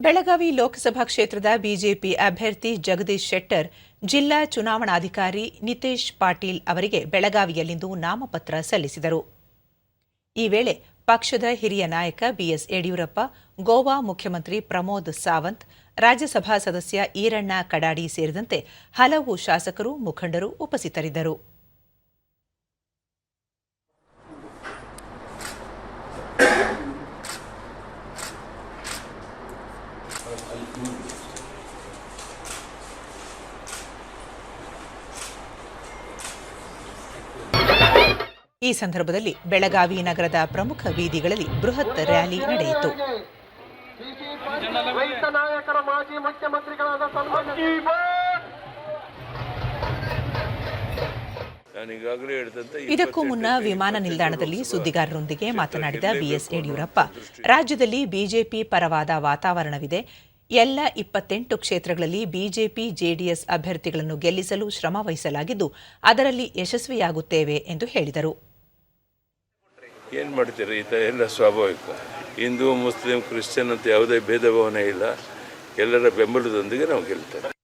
ಬೆಳಗಾವಿ ಲೋಕಸಭಾ ಕ್ಷೇತ್ರದ ಬಿಜೆಪಿ ಅಭ್ಯರ್ಥಿ ಜಗದೀಶ್ ಶೆಟ್ಟರ್, ಜಿಲ್ಲಾ ಚುನಾವಣಾಧಿಕಾರಿ ನಿತೇಶ್ ಪಾಟೀಲ್ ಅವರಿಗೆ ಬೆಳಗಾವಿಯಲ್ಲಿಂದು ನಾಮಪತ್ರ ಸಲ್ಲಿಸಿದರು. ಈ ವೇಳೆ ಪಕ್ಷದ ಹಿರಿಯ ನಾಯಕ ಬಿಎಸ್ ಯಡಿಯೂರಪ್ಪ, ಗೋವಾ ಮುಖ್ಯಮಂತ್ರಿ ಪ್ರಮೋದ್ ಸಾವಂತ್, ರಾಜ್ಯಸಭಾ ಸದಸ್ಯ ಈರಣ್ಣ ಕಡಾಡಿ ಸೇರಿದಂತೆ ಹಲವು ಶಾಸಕರು ಮುಖಂಡರು ಉಪಸ್ಥಿತರಿದ್ದರು. ಈ ಸಂದರ್ಭದಲ್ಲಿ ಬೆಳಗಾವಿ ನಗರದ ಪ್ರಮುಖ ಬೀದಿಗಳಲ್ಲಿ ಬೃಹತ್ ರ್ಯಾಲಿ ನಡೆಯಿತು. ರೈತ ನಾಯಕರ ಮಾಜಿ ಮುಖ್ಯಮಂತ್ರಿಗಳಾದ ಇದಕ್ಕೂ ಮುನ್ನ ವಿಮಾನ ನಿಲ್ದಾಣದಲ್ಲಿ ಸುದ್ದಿಗಾರರೊಂದಿಗೆ ಮಾತನಾಡಿದ ಬಿಎಸ್ ಯಡಿಯೂರಪ್ಪ ರಾಜ್ಯದಲ್ಲಿ ಬಿಜೆಪಿ ಪರವಾದ ವಾತಾವರಣವಿದೆ. ಎಲ್ಲ ಇಪ್ಪತ್ತೆಂಟು ಕ್ಷೇತ್ರಗಳಲ್ಲಿ ಬಿಜೆಪಿ ಜೆಡಿಎಸ್ ಅಭ್ಯರ್ಥಿಗಳನ್ನು ಗೆಲ್ಲಿಸಲು ಶ್ರಮ ವಹಿಸಲಾಗಿದ್ದು ಅದರಲ್ಲಿ ಯಶಸ್ವಿಯಾಗುತ್ತೇವೆ ಎಂದು ಹೇಳಿದರು. ಏನು ಮಾಡ್ತೀರಿ? ಈ ಥರ ಎಲ್ಲ ಸ್ವಾಭಾವಿಕ. ಹಿಂದೂ ಮುಸ್ಲಿಂ ಕ್ರಿಶ್ಚಿಯನ್ ಅಂತ ಯಾವುದೇ ಭೇದ ಭಾವನೆ ಇಲ್ಲ. ಎಲ್ಲರ ಬೆಂಬಲದೊಂದಿಗೆ ನಾವು ಗೆಲ್ತೇವೆ.